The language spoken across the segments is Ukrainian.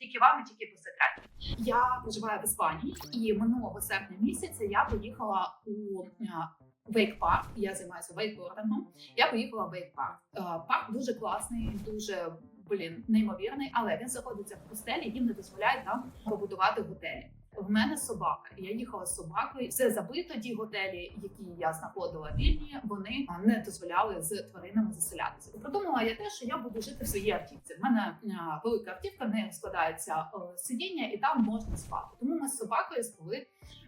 Тільки вам і тільки по секрету. Я проживаю в Іспанії, і минулого серпня місяця я поїхала у Вейк Парк. Я займаюся вейкбордингом. Я поїхала в Вейк Парк. Е, Парк дуже класний, дуже блін, неймовірний, але він знаходиться в пустелі. Їм не дозволяють нам побудувати готелі. В мене собака. Я їхала з собакою. Все забито. Ті готелі, які я знаходила вільні, вони не дозволяли з тваринами заселятися. Продумала я те, що я буду жити в своїй автівці. В мене велика автівка, в неї складається е, сидіння, і там можна спати. Тому ми з собакою спали.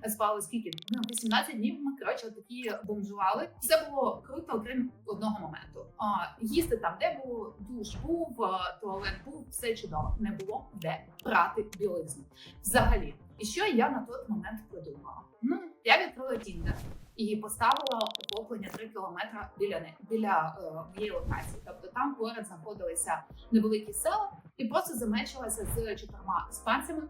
Спали скільки? Ну, 18 днів. Ми коротше такі бомжували. Все було круто, окрім одного моменту. А їсти там, де був душ, був туалет, був все чудово. Не було де прати білизну. Взагалі, і що я на той момент придумала? Ну, я відкрила Тіндер і поставила охоплення 3 кілометри біля не біля е, моєї локації. Тобто там поряд знаходилися невеликі села, і просто замечилася з чотирма іспанцями.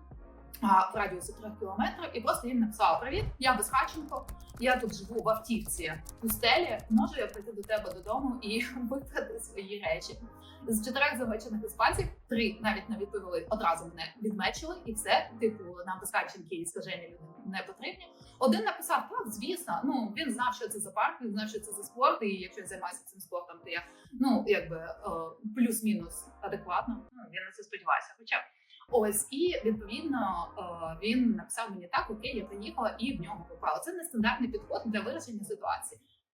В радіусі 3 кілометрів і просто їм написала Привіт, я Безхаченко. Я тут живу в автівці у стелі. Можу я прийти до тебе додому і вибрати свої речі? З чотирьох замечених іспанців три навіть не відповіли одразу мене відмечили, і все типу нам безхатченки і скажені люди не потрібні. Один написав так, звісно. Ну він знав, що це за парк, він знав, що це за спорт. І якщо я займаюся цим спортом, то я ну якби е, плюс-мінус адекватно. Ну я на це сподіваюся. Хоча ось і відповідно е, він написав мені так: окей, я приїхала і в нього попала. Це нестандартний підход для вирішення ситуації.